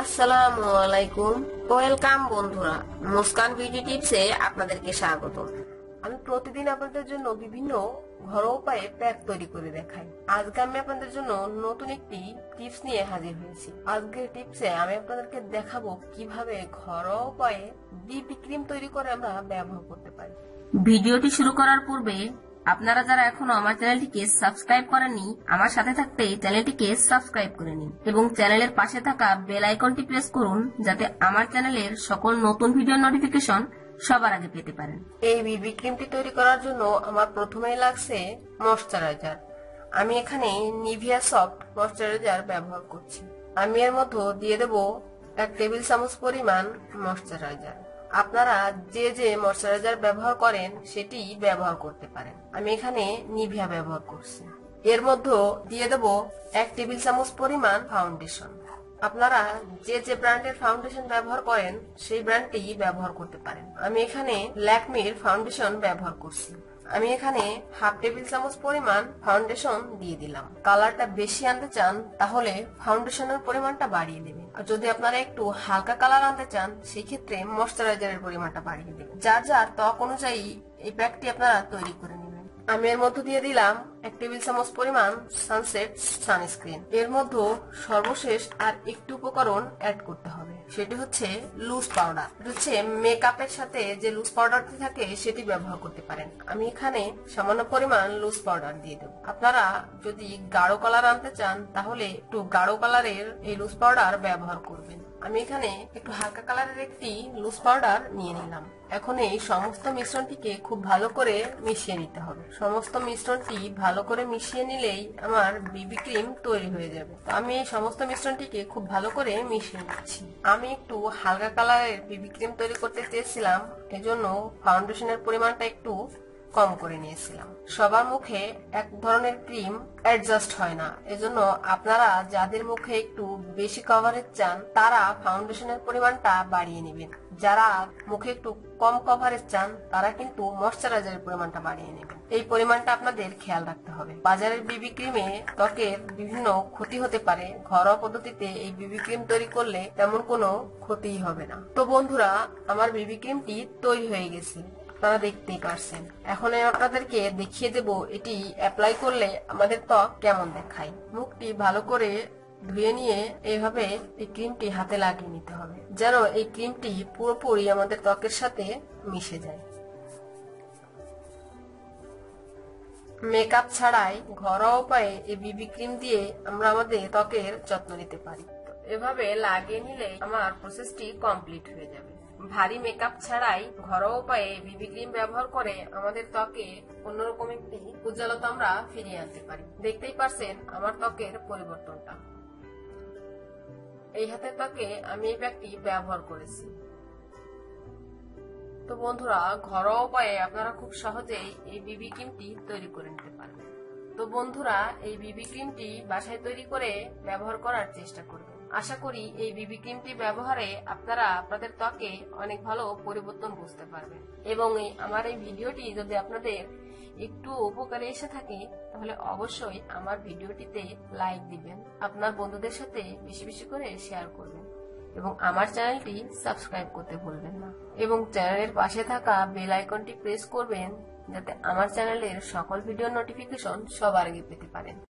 আসসালামু আলাইকুম ওয়েলকাম বন্ধুরা, মুস্কান বিউটি টিপসে আপনাদেরকে স্বাগত। আমি প্রতিদিন আপনাদের জন্য বিভিন্ন ঘরোয়া উপায়ে প্যাক তৈরি করে দেখাই। আজকে আমি আপনাদের জন্য নতুন একটি টিপস নিয়ে হাজির হয়েছি। আজকের টিপসে আমি আপনাদেরকে দেখাবো কীভাবে ঘরোয়া উপায়ে বিপি ক্রিম তৈরি করে আমরা ব্যবহার করতে পারি। ভিডিওটি শুরু করার পূর্বে আপনারা যারা এখনও আমার চ্যানেলটিকে সাবস্ক্রাইব করেননি, আমার সাথে থাকতে চ্যানেলটিকে সাবস্ক্রাইব করে নিন এবং চ্যানেলের পাশে থাকা বেল আইকনটি প্রেস করুন যাতে আমার চ্যানেলের সকল নতুন ভিডিও নোটিফিকেশন সবার আগে পেতে পারেন। এই বিবি ক্রিমটি তৈরি করার জন্য আমার প্রথমেই লাগছে ময়শ্চারাইজার। আমি এখানে নিভিয়া সফট ময়শ্চারাইজার ব্যবহার করছি। আমি এর মধ্যে দিয়ে দেব এক টেবিল চামচ পরিমাণ ময়শ্চারাইজার। আপনারা যে যে ময়শ্চারাইজার ব্যবহার করেন সেটি ব্যবহার করতে পারেন। আমি এখানে নিভিয়া ব্যবহার করছি। এর মধ্যে দিয়ে দেব এক টেবিল চামচ পরিমাণ ফাউন্ডেশন। আপনারা যে যে ব্র্যান্ডের ফাউন্ডেশন ব্যবহার করেন, সেই ব্র্যান্ডটি ব্যবহার করতে পারেন। আমি এখানে ল্যাকমির ফাউন্ডেশন ব্যবহার করছি। আমি এখানে হাফ টেবিল চামচ পরিমাণ ফাউন্ডেশন দিয়ে দিলাম। কালারটা বেশি আনতে চান, তাহলে ফাউন্ডেশনের পরিমাণটা বাড়িয়ে দেবেন। আর যদি আপনারা একটু হালকা কালার আনতে চান, সেক্ষেত্রে ময়শ্চারাইজারের পরিমাণটা বাড়িয়ে দেবেন। যার যার ত্বক অনুযায়ী এই প্যাকটি আপনারা তৈরি করে নেবেন। আমি এর মধ্যে দিয়ে দিলাম এক টেবিল চামচ পরিমাণ সানসেট সানস্ক্রিন এর মধ্যে সর্বশেষ আর একটু উপকরণ অ্যাড করতে হবে। সেটি হচ্ছে লুজ পাউডার হচ্ছে মেকআপের সাথে যে লুজ পাউডারটি থাকে, সেটি ব্যবহার করতে পারেন। আমি এখানে সামান্য পরিমাণ লুজ পাউডার দিয়ে দেবো। আপনারা যদি গাঢ় কালার আনতে চান, তাহলে একটু গাঢ় কালারের এই লুজ পাউডার ব্যবহার করবেন। আমি এখানে একটু হালকা কালারের একটি লুজ পাউডার নিয়ে নিলাম। এখন এই সমস্ত মিশ্রণটিকে খুব ভালো করে মিশিয়ে নিতে হবে। সমস্ত মিশ্রণটি ভালো করে মিশিয়ে নিলেই আমার বিবি ক্রিম তৈরি হয়ে যাবে। আমি এই সমস্ত মিশ্রণটিকে খুব ভালো করে মিশিয়ে নিচ্ছি। আমি একটু হালকা কালারের বিবি ক্রিম তৈরি করতে চেয়েছিলাম, এজন্য ফাউন্ডেশনের পরিমাণটা একটু কম করে নিয়েছিলাম। সবার মুখে এক ধরনের ক্রিম অ্যাডজাস্ট হয় না। এজন্য আপনারা যাদের মুখে একটু বেশি কভারেজ চান, তারা ফাউন্ডেশনের পরিমাণটা বাড়িয়ে নেবেন। যারা মুখে একটু কম কভারেজ চান, তারা কিন্তু ময়শ্চারাইজারের পরিমাণটা বাড়িয়ে নেবেন। এই পরিমাণটা আপনাদের খেয়াল রাখতে হবে। বাজারের বিবি ক্রিমে ত্বকের বিভিন্ন ক্ষতি হতে পারে। ঘরোয়া পদ্ধতিতে এই বিবি ক্রিম তৈরি করলে তেমন কোনো ক্ষতিই হবে না। তো বন্ধুরা, আমার বিবি ক্রিমটি তৈরি হয়ে গেছে। আপনারা দেখতেই পারছেন। এখন আমি আপনাদেরকে দেখিয়ে দেব এটি অ্যাপ্লাই করলে আমাদের ত্বক কেমন দেখায়। মুখটি ভালো করে ধুয়ে নিয়ে এইভাবে এই ক্রিমটি হাতে লাগিয়ে নিতে হবে, যেন এই ক্রিমটি পুরোপুরি আমাদের ত্বকের সাথে মিশে যায়। মেকআপ ছাড়াই ঘরোয়া উপায়ে এই বিবি ক্রিম দিয়ে আমরা আমাদের ত্বকের যত্ন নিতে পারি। এভাবে লাগিয়ে নিলে আমার প্রসেসটি কমপ্লিট হয়ে যাবে। ভারী মেকআপ ছাড়াই ঘরোয়া উপায়ে বিবি ক্রিম ব্যবহার করে আমাদের ত্বকে অন্যরকম একটি উজ্জ্বলতা আমরা ফিরিয়ে আনতে পারি। দেখতেই পারছেন আমার ত্বকের পরিবর্তনটা। এই হাতের ত্বকে আমি এই প্যাকটি ব্যবহার করেছি। তো বন্ধুরা, ঘরোয়া উপায়ে আপনারা খুব সহজেই এই বিবি ক্রিমটি তৈরি করে নিতে পারবেন। তো বন্ধুরা, এই বিবি ক্রিমটি বাসায় তৈরি করে ব্যবহার করার চেষ্টা করবেন। আশা করি এই বিবি ক্রিমটি ব্যবহারে আপনারা আপনাদের ত্বকে অনেক ভালো পরিবর্তন বুঝতে পারবেন। এবং আমার এই ভিডিওটি যদি আপনাদের একটু উপকারে এসে থাকে, তাহলে অবশ্যই আমার ভিডিওটিতে লাইক দিবেন, আপনার বন্ধুদের সাথে বেশি বেশি করে শেয়ার করবেন, এবং আমার চ্যানেলটি সাবস্ক্রাইব করতে ভুলবেন না। এবং চ্যানেলের পাশে থাকা বেল আইকনটি প্রেস করবেন, যাতে আমার চ্যানেলের সকল ভিডিও নোটিফিকেশন সবার আগে পেতে পারেন।